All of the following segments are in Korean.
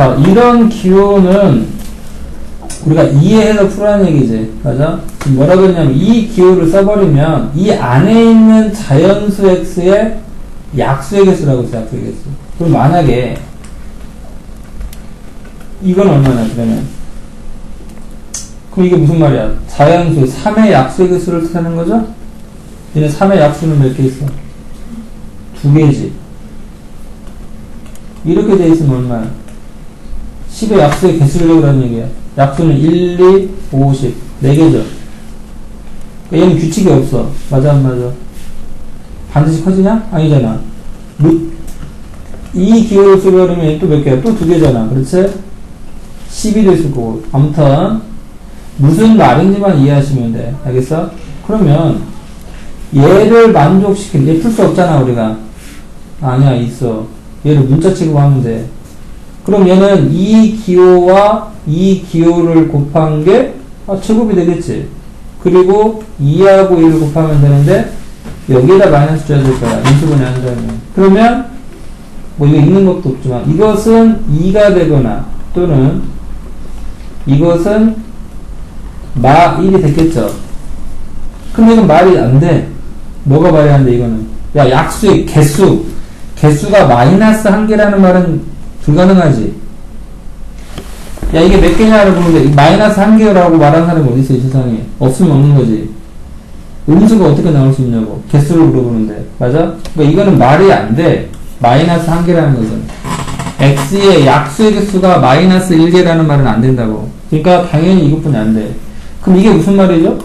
자, 이런 기호는 우리가 이해해서 풀라는 얘기지. 맞아? 지금 뭐라 그러냐면 이 기호를 써버리면 이 안에 있는 자연수 x의 약수의 개수라고 했어, 약수의 개수. 그럼 만약에 이건 얼마나 그러면? 그럼 이게 무슨 말이야? 자연수 3의 약수의 개수를 뜻하는 거죠? 얘네 3의 약수는 몇 개 있어? 두 개지. 이렇게 돼 있으면 얼마야? 10의 약수의 개수를 내라는 얘기야. 약수는 1, 2, 5, 10. 4개죠. 얘는 규칙이 없어. 맞아, 안 맞아? 반드시 커지냐? 아니잖아. 루, 이 기호를 쓰려면 또 몇 개야? 또 두 개잖아. 그렇지? 10이 됐을 거고. 아무튼, 무슨 말인지만 이해하시면 돼. 알겠어? 그러면, 얘를 만족시킨, 얘 풀 수 없잖아, 우리가. 아니야, 있어. 얘를 문자 취급하면 돼. 그럼 얘는 이 기호와 이 기호를 곱한 게 아, 제곱이 되겠지. 그리고 2하고 1을 곱하면 되는데 여기에다 마이너스 줘야 될 거야. 인수분해 한다면. 그러면 뭐 이거 있는 것도 없지만 이것은 2가 되거나 또는 이것은 마 1이 됐겠죠. 근데 이건 말이 안 돼. 뭐가 말이 안 돼, 이거는. 야, 약수의 개수. 개수가 마이너스 한 개라는 말은 불가능하지. 야, 이게 몇 개냐를 보는데, 마이너스 한 개라고 말하는 사람이 어디 있어, 이 세상에. 없으면 없는 거지. 음수가 어떻게 나올 수 있냐고. 개수를 물어보는데. 맞아? 그러니까 이거는 말이 안 돼. 마이너스 한 개라는 것은. x의 약수의 개수가 마이너스 1개라는 말은 안 된다고. 그러니까 당연히 이것뿐이 안 돼. 그럼 이게 무슨 말이죠?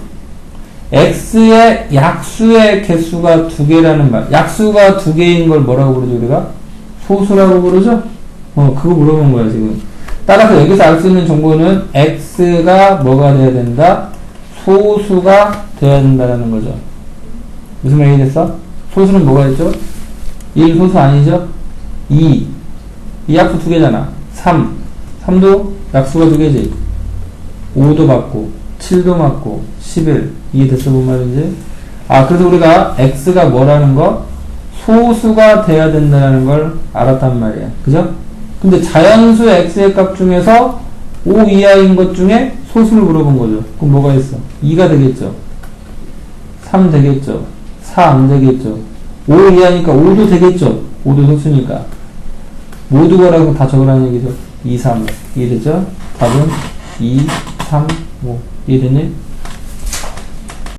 x의 약수의 개수가 두 개라는 말. 약수가 두 개인 걸 뭐라고 부르죠, 우리가? 소수라고 부르죠? 어, 그거 물어본 거야, 지금. 따라서 여기서 알 수 있는 정보는 x가 뭐가 돼야 된다? 소수가 돼야 된다는 거죠. 무슨 말이 됐어? 소수는 뭐가 있죠? 1 소수 아니죠? 2. 이 약수 두 개잖아. 3. 3도 약수가 두 개지. 5도 맞고, 7도 맞고, 11. 이해됐어, 뭔 말인지? 아, 그래서 우리가 x가 뭐라는 거? 소수가 돼야 된다는 걸 알았단 말이야. 그죠? 근데 자연수 x의 값 중에서 5 이하인 것 중에 소수를 물어본 거죠. 그럼 뭐가 있어? 2가 되겠죠. 3 되겠죠. 4 안 되겠죠. 5 이하니까 5도 되겠죠. 5도 소수니까. 모두 거라고 다 적으라는 얘기죠. 2, 3. 이해됐죠? 답은 2, 3, 5. 이해됐니?